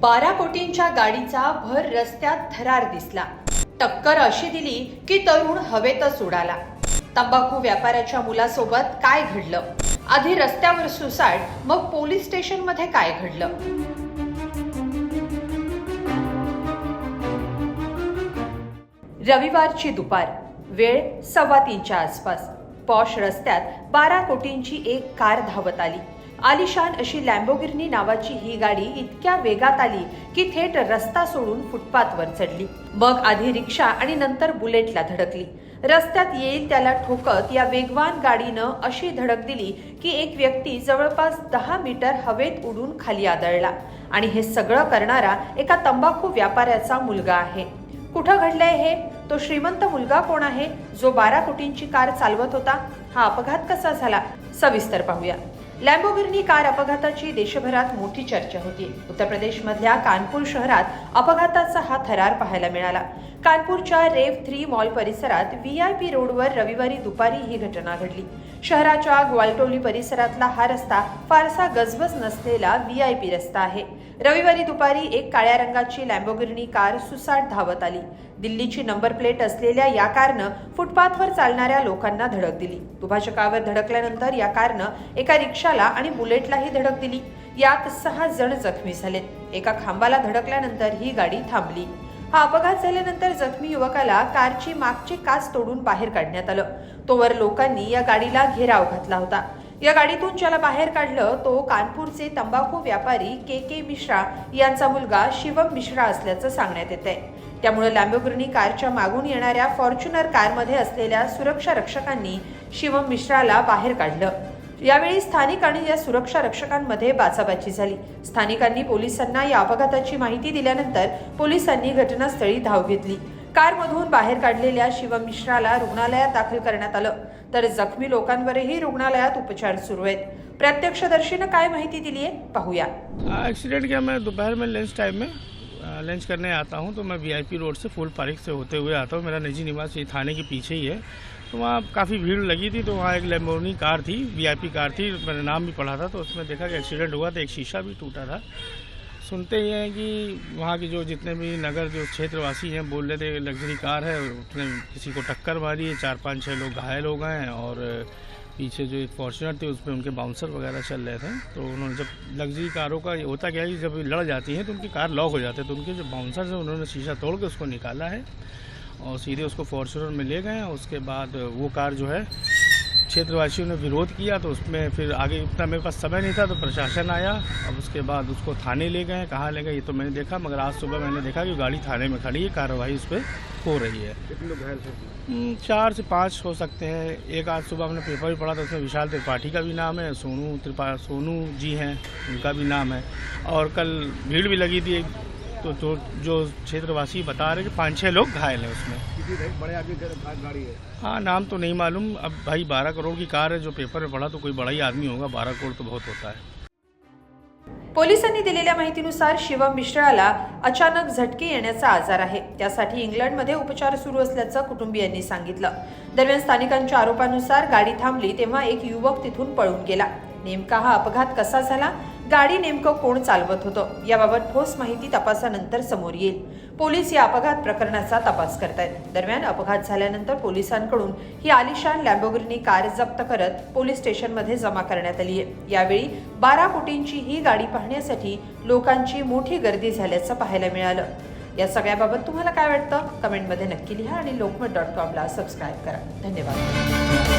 बारा कोटींच्या गाडीचा भर रस्त्यात थरार दिसला. टक्कर अशी दिली की तरुण हवेतच उडाला. तंबाखू व्यापाऱ्याच्या मुलासोबत काय घडलं? आधी रस्त्यावर सुसाट मग पोलीस स्टेशनमध्ये काय घडलं? रविवारची दुपार वेळ सव्वा तीनच्या आसपास. पॉश रस्त्यात बारा कोटींची एक कार धावत आली. आलिशान अशी लॅम्बोगिर्नी नावाची ही गाडी इतक्या वेगात आली की थेट रस्ता सोडून फुटपाथवर चढली. मग आधी रिक्षा आणि नंतर बुलेटला धडकली. रस्त्यात येईल त्याला ठोकत या वेगवान गाडीनं अशी धडक दिली की एक व्यक्ती जवळपास दहा मीटर हवेत उडून खाली आदळला. आणि हे सगळं करणारा एका तंबाखू व्यापाऱ्याचा मुलगा आहे. कुठं घडलंय हे? तो श्रीमंत मुलगा कोण आहे? जो बारा कोटींची कार चालवत होता? हा अपघात कसा झाला? सविस्तर पाहूया. लॅम्बोगिनी कार अपघाताची देशभरात मोठी चर्चा होती. उत्तर प्रदेशमधल्या कानपूर शहरात अपघाताचा हा थरार पाहायला मिळाला. कानपूरच्या रेव थ्री मॉल परिसरात व्ही आय पी रोडवर रविवारी दुपारी ही घटना घडली. शहराच्या ग्वालटोली परिसरातला हा रस्ता फारसा गजबज नसलेला व्ही आय पी रस्ता आहे. रविवारी दुपारी एक काळ्या रंगाची लॅम्बोगिर्नी कार सुसाट धावत आली. दिल्लीची नंबर प्लेट असलेल्या या कारनं फुटपाथवर चालणाऱ्या लोकांना धडक दिली. दुभाजकावर धडकल्यानंतर या कारनं एका रिक्षाला आणि बुलेटलाही धडक दिली. यात सहा जण जखमी झालेत. एका खांबाला धडकल्यानंतर ही गाडी थांबली. हा अपघात झाल्यानंतर जखमी युवकाला कारची मागची काच तोडून बाहेर काढण्यात आलं. तोवर लोकांनी या गाडीला घेराव घातला होता. या गाडीतून ज्याला बाहेर काढलं तो कानपूरचे तंबाखू व्यापारी के के मिश्रा यांचा मुलगा शिवम मिश्रा असल्याचं सांगण्यात येत आहे त्यामुळे लॅम्बोगिर्नी कारच्या मागून येणाऱ्या फॉर्च्युनर कारमध्ये असलेल्या सुरक्षा रक्षकांनी शिवम मिश्राला बाहेर काढलं. यावेळी स्थानिक आणि या सुरक्षा रक्षकांमध्ये बाचाबाची झाली. स्थानिकांनी पोलिसांना या अपघाताची माहिती दिल्यानंतर पोलिसांनी घटनास्थळी धाव घेतली. कारमधून बाहेर काढलेल्या शिवम मिश्राला रुग्णालयात दाखल करण्यात आलं. तर जखमी लोकांवरही रुग्णालयात उपचार सुरू आहेत. प्रत्यक्षदर्शीनं काय माहिती दिली आहे पाहूया. एक्सीडेंट क्या मैं दोपहर में लंच टाइम में. लंच करने आता हूँ तो मैं वीआईपी रोड से फुल पारिक से होते हुए आता हूँ। मेरा निजी निवास ये थाने के पीछे ही है। तो वहाँ काफ़ी भीड़ लगी थी तो वहाँ एक लेम्बोर्नी कार थी वीआईपी कार थी। मैंने नाम भी पढ़ा था तो उसमें देखा कि एक्सीडेंट हुआ था, एक शीशा भी टूटा था। सुनते ही हैं कि वहाँ के जो जितने भी नगर, जो क्षेत्रवासी हैं, बोल रहे थे, लग्जरी कार है उसने किसी को टक्कर मारी है, चार पाँच छः लोग घायल हो गए हैं और पीछे जो एक फॉर्चुनर थे, उस पर उनके बाउंसर वगैरह चल रहे थे। तो उन्होंने जब लग्जरी कारों का होता क्या है जब लड़ जाती है तो उनकी कार लॉक हो जाती है। तो उनके जो बाउंसर हैं, उन्होंने शीशा तोड़ के उसको निकाला है और सीधे उसको फॉर्चुनर में ले गए उसके बाद वो कार जो है क्षेत्रवासियों ने विरोध किया तो उसमें फिर आगे इतना मेरे पास समय नहीं था तो प्रशासन आया अब उसके बाद उसको थाने ले गए कहाँ ले गए ये तो मैंने देखा मगर आज सुबह मैंने देखा कि गाड़ी थाने में खड़ी है कार्रवाई उस पर हो रही है। कितने लोग घायल थे? हम्म, चार से पाँच हो सकते हैं। एक आज सुबह हमने पेपर भी पढ़ा था उसमें विशाल त्रिपाठी का भी नाम है सोनू त्रिपा सोनू जी हैं उनका भी नाम है। और कल भीड़ भी लगी थी तो जो जो क्षेत्रवासी बता रहे कि पाँच छः लोग घायल हैं उसमें। बड़े गा- गाड़ी है। हाँ नाम तो नहीं मालूम। अब भाई बारह करोड़ की कार है जो पेपर में पढ़ा तो कोई बड़ा ही आदमी होगा बारह करोड़ तो बहुत होता है। पोलिसांनी दिलेल्या माहितीनुसार शिवम मिश्राला अचानक झटके येण्याचा आजार आहे. त्यासाठी इंग्लंडमध्ये उपचार सुरू असल्याचं कुटुंबियांनी सांगितलं. दरम्यान स्थानिकांच्या आरोपानुसार गाडी थांबली तेव्हा एक युवक तिथून पळून गेला. नेमका हा अपघात कसा झाला? गाडी नेमकं कोण चालवत होतं? याबाबत ठोस माहिती तपासानंतर समोर येईल. पोलीस या अपघात प्रकरणाचा तपास करतायत. दरम्यान अपघात झाल्यानंतर पोलिसांकडून ही आलिशान लॅम्बोगिर्नी कार जप्त करत पोलीस स्टेशनमध्ये जमा करण्यात आली आहे. यावेळी बारा कोटींची ही गाडी पाहण्यासाठी लोकांची मोठी गर्दी झाल्याचं पाहायला मिळालं. या सगळ्याबाबत तुम्हाला काय वाटतं? कमेंटमध्ये नक्की लिहा आणि लोकमत डॉट कॉमला सबस्क्राईब करा. धन्यवाद.